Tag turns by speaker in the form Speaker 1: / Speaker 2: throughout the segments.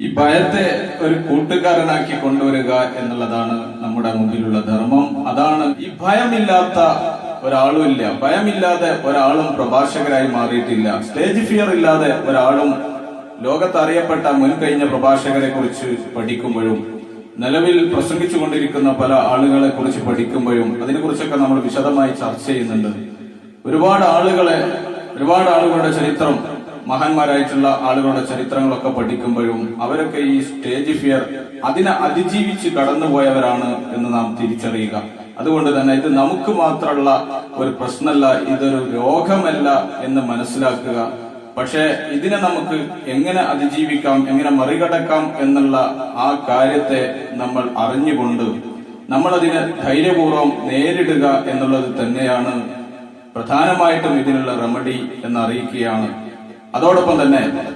Speaker 1: ഈ ഭയത്തെ ഒരു കൂട്ടുകാരനാക്കി കൊണ്ടുവരിക എന്നുള്ളതാണ് നമ്മുടെ മുമ്പിലുള്ള ധർമ്മം. അതാണ് ഈ ഭയമില്ലാത്ത ഒരാളും ഇല്ല. ഭയമില്ലാതെ ഒരാളും പ്രഭാഷകരായി മാറിയിട്ടില്ല. സ്റ്റേജ് ഫിയർ ഇല്ലാതെ ഒരാളും ലോകത്ത് അറിയപ്പെട്ട മുൻകഴിഞ്ഞ പ്രഭാഷകരെ കുറിച്ച് പഠിക്കുമ്പോഴും നിലവിൽ പ്രസംഗിച്ചുകൊണ്ടിരിക്കുന്ന പല ആളുകളെ കുറിച്ച് പഠിക്കുമ്പോഴും അതിനെക്കുറിച്ചൊക്കെ നമ്മൾ വിശദമായി ചർച്ച ചെയ്യുന്നുണ്ട്. ഒരുപാട് ആളുകളെ ഒരുപാട് ആളുകളുടെ ചരിത്രം മഹാന്മാരായിട്ടുള്ള ആളുകളുടെ ചരിത്രങ്ങളൊക്കെ പഠിക്കുമ്പോഴും അവരൊക്കെ ഈ സ്റ്റേജ് ഫിയർ അതിനെ അതിജീവിച്ച് കടന്നുപോയവരാണ് എന്ന് നാം തിരിച്ചറിയുക. അതുകൊണ്ട് തന്നെ ഇത് നമുക്ക് മാത്രമുള്ള ഒരു പ്രശ്നമല്ല ഇതൊരു രോഗമല്ല എന്ന് മനസ്സിലാക്കുക. പക്ഷേ ഇതിനെ നമുക്ക് എങ്ങനെ അതിജീവിക്കാം എങ്ങനെ മറികടക്കാം എന്നുള്ള ആ കാര്യത്തെ നമ്മൾ അറിഞ്ഞുകൊണ്ട് നമ്മൾ അതിനെ ധൈര്യപൂർവം നേരിടുക എന്നുള്ളത് തന്നെയാണ് പ്രധാനമായിട്ടും ഇതിനുള്ള റെമഡി എന്ന് അറിയിക്കുകയാണ് അതോടൊപ്പം തന്നെ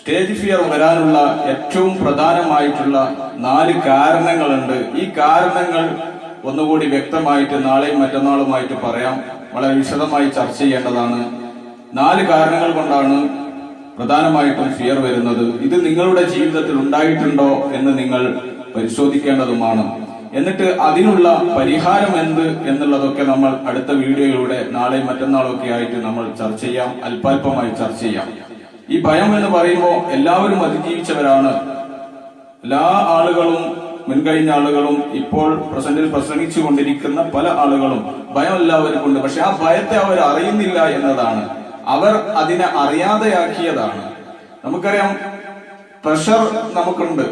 Speaker 1: സ്റ്റേജ് ഫിയർ വരാനുള്ള ഏറ്റവും പ്രധാനമായിട്ടുള്ള നാല് കാരണങ്ങളുണ്ട്. ഈ കാരണങ്ങൾ ഒന്നുകൂടി വ്യക്തമായിട്ട് നാളെയും മറ്റന്നാളുമായിട്ട് പറയാം. വളരെ വിശദമായി ചർച്ച ചെയ്യേണ്ടതാണ്. നാല് കാരണങ്ങൾ കൊണ്ടാണ് പ്രധാനമായിട്ടും ഫിയർ വരുന്നത്. ഇത് നിങ്ങളുടെ ജീവിതത്തിൽ ഉണ്ടായിട്ടുണ്ടോ എന്ന് നിങ്ങൾ പരിശോധിക്കേണ്ടതുമാണ്. എന്നിട്ട് അതിനുള്ള പരിഹാരം എന്ത് എന്നുള്ളതൊക്കെ നമ്മൾ അടുത്ത വീഡിയോയിലൂടെ നാളെ മറ്റന്നാളൊക്കെ ആയിട്ട് നമ്മൾ ചർച്ച ചെയ്യാം അല്പാൽപമായി ചർച്ച ചെയ്യാം. ഈ ഭയം എന്ന് പറയുമ്പോൾ എല്ലാവരും അതിജീവിച്ചവരാണ്. എല്ലാ ആളുകളും മുൻകഴിഞ്ഞ ആളുകളും ഇപ്പോൾ പ്രസന്റിൽ പ്രസംഗിച്ചു കൊണ്ടിരിക്കുന്ന പല ആളുകളും ഭയം എല്ലാവർക്കും ഉണ്ട്. പക്ഷെ ആ ഭയത്തെ അവർ അറിയുന്നില്ല എന്നതാണ്. അവർ അതിനെ അറിയാതെയാക്കിയതാണ്. നമുക്കറിയാം പ്രഷർ നമുക്കുണ്ട്.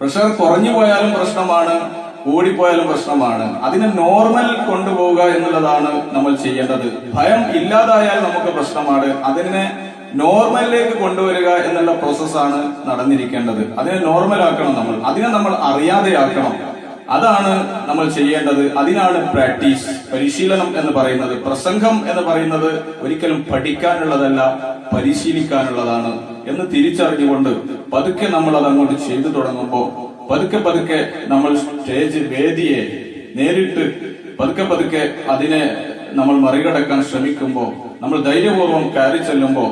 Speaker 1: പ്രഷർ കുറഞ്ഞു പോയാലും പ്രശ്നമാണ് ഓടിപ്പോയാലും പ്രശ്നമാണ്. അതിനെ നോർമൽ കൊണ്ടുപോവുക എന്നുള്ളതാണ് നമ്മൾ ചെയ്യേണ്ടത്. ഭയം ഇല്ലാതായാൽ നമുക്ക് പ്രശ്നമാണ്. അതിനെ നോർമലിലേക്ക് കൊണ്ടുവരിക എന്നുള്ള പ്രോസസ്സാണ് നടന്നിരിക്കേണ്ടത്. അതിനെ നോർമൽ ആക്കണം നമ്മൾ. അതിനെ നമ്മൾ അറിയാതെയാക്കണം. അതാണ് നമ്മൾ ചെയ്യേണ്ടത്. അതിനാണ് പ്രാക്ടീസ് പരിശീലനം എന്ന് പറയുന്നത്. പ്രസംഗം എന്ന് പറയുന്നത് ഒരിക്കലും പഠിക്കാനുള്ളതല്ല പരിശീലിക്കാനുള്ളതാണ്. എന്ന് തിരിച്ചറിഞ്ഞുകൊണ്ട് പതുക്കെ നമ്മൾ അത് അങ്ങോട്ട് ചെയ്തു തുടങ്ങുമ്പോൾ പതുക്കെ പതുക്കെ നമ്മൾ സ്റ്റേജ് വേദിയെ നേരിട്ട് പതുക്കെ പതുക്കെ അതിനെ നമ്മൾ മറികടക്കാൻ ശ്രമിക്കുമ്പോൾ നമ്മൾ ധൈര്യപൂർവം കയറി ചെല്ലുമ്പോൾ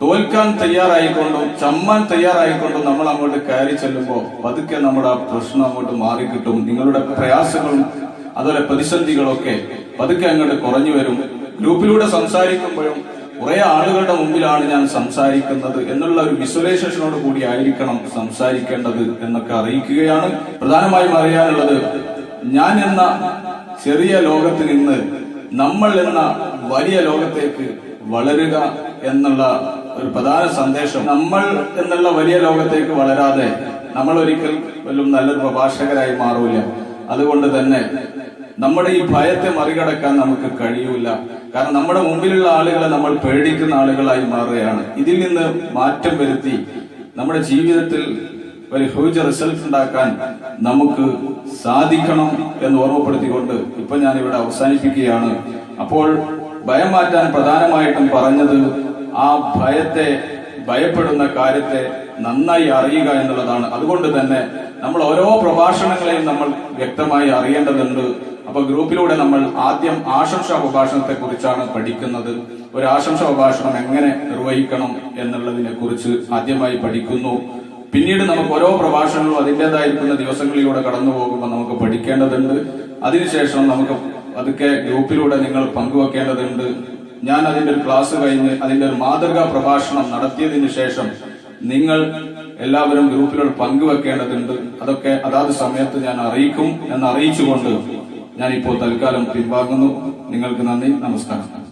Speaker 1: തോൽക്കാൻ തയ്യാറായിക്കൊണ്ടും ചമ്മാൻ തയ്യാറായിക്കൊണ്ടും നമ്മൾ അങ്ങോട്ട് കയറി ചെല്ലുമ്പോൾ പതുക്കെ നമ്മുടെ ആ പ്രശ്നം അങ്ങോട്ട് മാറിക്കിട്ടും. നിങ്ങളുടെ പ്രയാസങ്ങളും അതുപോലെ പ്രതിസന്ധികളൊക്കെ പതുക്കെ അങ്ങോട്ട് കുറഞ്ഞു വരും. ഗ്രൂപ്പിലൂടെ സംസാരിക്കുമ്പോഴും കുറെ ആളുകളുടെ മുമ്പിലാണ് ഞാൻ സംസാരിക്കുന്നത് എന്നുള്ള ഒരു വിസ്വലൈസേഷനോട് കൂടി ആയിരിക്കണം സംസാരിക്കേണ്ടത് എന്നൊക്കെ അറിയിക്കുകയാണ്. പ്രധാനമായും അറിയാനുള്ളത് ഞാൻ എന്ന ചെറിയ ലോകത്ത് നിന്ന് നമ്മൾ എന്ന വലിയ ലോകത്തേക്ക് വളരുക എന്നുള്ള ഒരു പ്രധാന സന്ദേശം. നമ്മൾ എന്നുള്ള വലിയ ലോകത്തേക്ക് വളരാതെ നമ്മൾ ഒരിക്കൽ വല്ലതും നല്ലൊരു പ്രഭാഷകരായി മാറൂല. അതുകൊണ്ട് തന്നെ നമ്മുടെ ഈ ഭയത്തെ മറികടക്കാൻ നമുക്ക് കഴിയൂല. കാരണം നമ്മുടെ മുമ്പിലുള്ള ആളുകളെ നമ്മൾ പേടിക്കുന്ന ആളുകളായി മാറുകയാണ്. ഇതിൽ നിന്ന് മാറ്റം വരുത്തി നമ്മുടെ ജീവിതത്തിൽ ഒരു ഹ്യൂജ് റിസൾട്ട് ഉണ്ടാക്കാൻ നമുക്ക് സാധിക്കണം എന്ന് ഓർമ്മപ്പെടുത്തിക്കൊണ്ട് ഇപ്പൊ ഞാൻ ഇവിടെ അവസാനിപ്പിക്കുകയാണ്. അപ്പോൾ ഭയം മാറ്റാൻ പ്രധാനമായിട്ടും പറഞ്ഞത് ആ ഭയത്തെ ഭയപ്പെടുന്ന കാര്യത്തെ നന്നായി അറിയുക എന്നുള്ളതാണ്. അതുകൊണ്ട് തന്നെ നമ്മൾ ഓരോ പ്രഭാഷണങ്ങളെയും നമ്മൾ വ്യക്തമായി അറിയേണ്ടതുണ്ട്. അപ്പൊ ഗ്രൂപ്പിലൂടെ നമ്മൾ ആദ്യം ആശംസാ പ്രഭാഷണത്തെ കുറിച്ചാണ് പഠിക്കുന്നത്. ഒരു ആശംസാ പ്രഭാഷണം എങ്ങനെ നിർവഹിക്കണം എന്നുള്ളതിനെ കുറിച്ച് ആദ്യമായി പഠിക്കുന്നു. പിന്നീട് നമുക്ക് ഓരോ പ്രഭാഷണങ്ങളും അതിന്റെതായിരിക്കുന്ന ദിവസങ്ങളിലൂടെ കടന്നു പോകുമ്പോൾ നമുക്ക് പഠിക്കേണ്ടതുണ്ട്. അതിനുശേഷം നമുക്ക് അതൊക്കെ ഗ്രൂപ്പിലൂടെ നിങ്ങൾ പങ്കുവെക്കേണ്ടതുണ്ട്. ഞാൻ അതിന്റെ ഒരു ക്ലാസ് കഴിഞ്ഞ് അതിന്റെ ഒരു മാതൃകാ പ്രഭാഷണം നടത്തിയതിനു ശേഷം നിങ്ങൾ എല്ലാവരും ഗ്രൂപ്പിലൂടെ പങ്കുവെക്കേണ്ടതുണ്ട്. അതൊക്കെ അതാത് സമയത്ത് ഞാൻ അറിയിക്കും എന്ന് അറിയിച്ചുകൊണ്ട് ഞാൻ ഇപ്പോൾ തൽക്കാലം പിൻവാങ്ങുന്നു. നിങ്ങൾക്ക് നന്ദി നമസ്കാരം.